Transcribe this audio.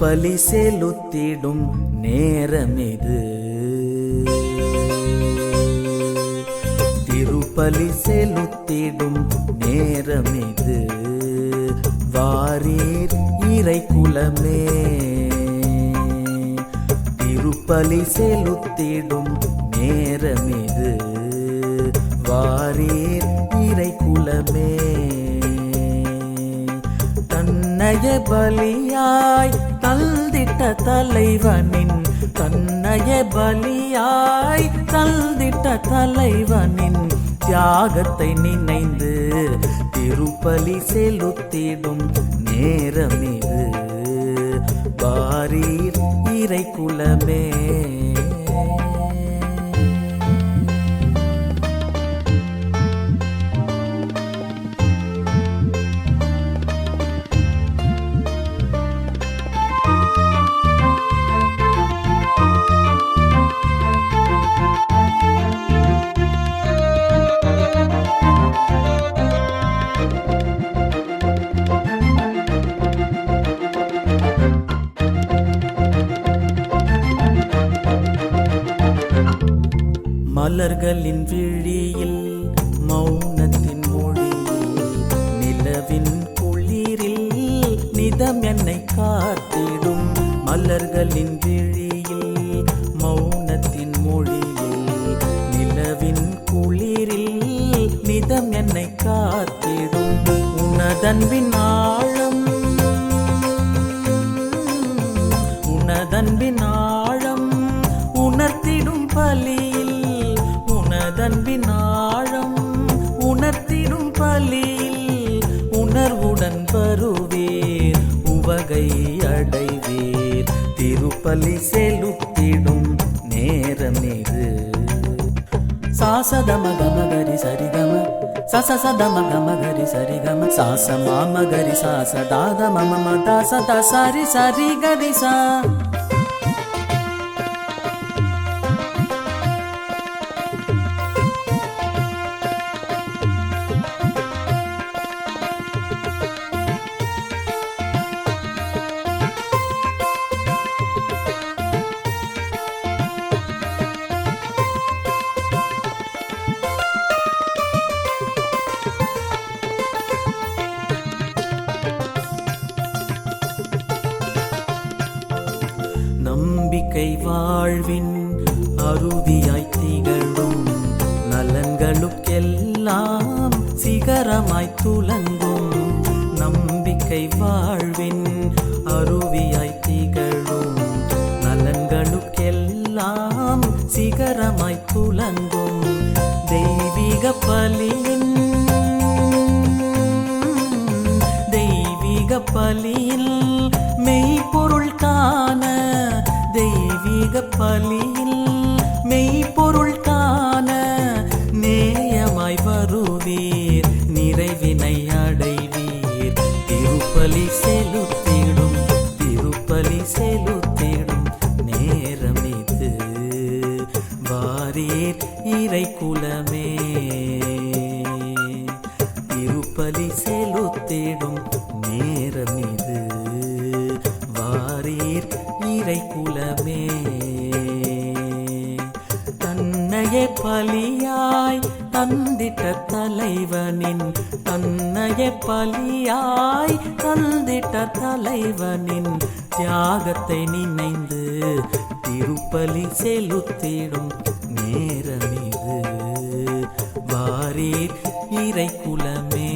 பலி செலுத்திடும் நேரமிது. திருப்பலி செலுத்திடும் நேரமிது. வாரீர் இறை குலமே திருப்பலி செலுத்திடும் நேரமிது. வாரீர் இறை குலமே தன்னய பலியாய் தந்திட்ட தலைவனின் தன்னைய பலியாய் தந்திட்ட தலைவனின் தியாகத்தை நினைந்து திருப்பலி செலுத்திடும் நேரமிது. வாரீர் இறை குலமே மலர்களின் விழியில் மௌனத்தின் மொழியில் நிலவின் குளிரில் நிதம் என்னை காத்திடும் மலர்களின் விழி உனதன்பின் ஆழம் உணர்த்திடும் பலியில் உணர்வுடன் வருவேர் உவகை அடைவேர். திருப்பலி செலுத்திடும் நேரமிது. சாசதம கமகரி சரிகம சச சதம கமகரி சரிகம சாச மாமகரி சாச தாத மம மத சத சரி சரி கரி சா இயற்கை வாழ்வின் அருவியாய் திகழும். நலன்களுக்கெல்லாம் சிகரமாய் துலங்கும். நம்பிக்கை வாழ்வின் அருவியாய் திகழும். நலன்களுக்கெல்லாம் சிகரமாய் துலங்கும். தெய்வீக பலியின் தெய்வீக பலியில் பலியில் மெய்ப்பொருள் காண நேயமாய் வருவீர். நிறைவினை அடைவீர். திருப்பலி செலுத்திடும் திருப்பலி செலுத்திடும் நேரம் இது. வாரீர் இறை குலமே. திருப்பலி செலுத்திடும் நேரம் இது. தன்னையே பலியாய் தந்திட்ட தலைவனின் தன்னையே பலியாய் தந்திட்ட தலைவனின் தியாகத்தை நினைந்து திருப்பலி செலுத்திடும் நேரமிது. வாரீர் இறை குலமே